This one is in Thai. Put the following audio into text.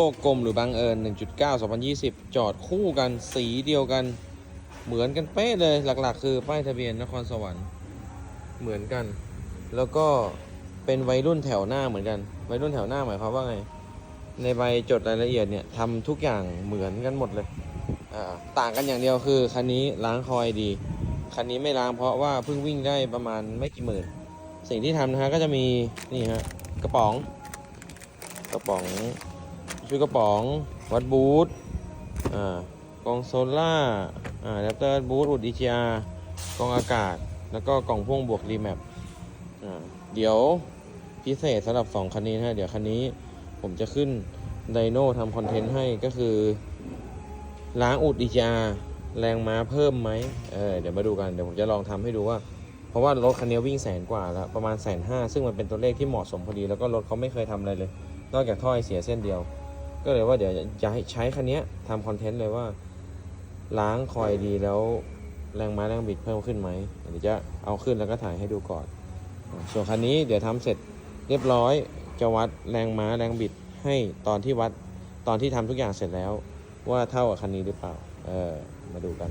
โลกกลมหรือบังเอิญ 1.9 2020 จอดคู่กันสีเดียวกัน เหมือนกันเป๊ะเลยหลักๆ คือป้ายทะเบียนนครสวรรค์เหมือนกัน แล้วก็เป็นวัยรุ่นแถวหน้าเหมือนกัน วัยรุ่นแถวหน้าหมายความว่าไง ในใบจดรายละเอียดเนี่ยทำทุกอย่างเหมือนกันหมดเลยอ่าต่างกันอย่างเดียวคือคันนี้ล้างคอยดี คันนี้ไม่ล้างเพราะว่าเพิ่งวิ่งได้ประมาณไม่กี่หมื่น สิ่งที่ทำนะฮะก็จะมีนี่ฮะกระป๋อง กระป๋อง ชุดกระป๋อง วัดบูทอ่ากล่องโซล่าอ่าแรปเตอร์บูทอุด EGR กล่องอากาศ แล้วก็กล่องพ่วงบวกรีแมปอ่าเดี๋ยวพิเศษสำหรับ 2 คันนี้นะเดี๋ยวคันนี้ผมจะขึ้นไดโน่ทำคอนเทนต์ให้ก็คือ ล้างอุด EGR แรงม้าเพิ่มไหมเออเดี๋ยวมาดูกัน เดี๋ยวผมจะลองทำให้ดูว่า เพราะว่ารถคันนี้วิ่งแสนกว่าแล้ว ประมาณแสนห้าซึ่งมันเป็นตัวเลขที่เหมาะสมพอดี แล้วก็รถเขาไม่เคยทำอะไรเลย นอกจากท่อไอเสียเส้นเดียว ก็เลยว่าเดี๋ยวจะใช้คันนี้ทำคอนเทนต์เลยว่า ล้างคอยดีแล้วแรงม้าแรงบิดเพิ่มขึ้นไหมเดี๋ยวจะเอาขึ้นแล้วก็ถ่ายให้ดูก่อน ส่วนคันนี้เดี๋ยวทำเสร็จเรียบร้อยจะวัดแรงม้าแรงบิดให้ตอนที่วัดตอนที่ทำทุกอย่างเสร็จแล้ว ว่าเท่ากับคันนี้หรือเปล่า เออมาดูกัน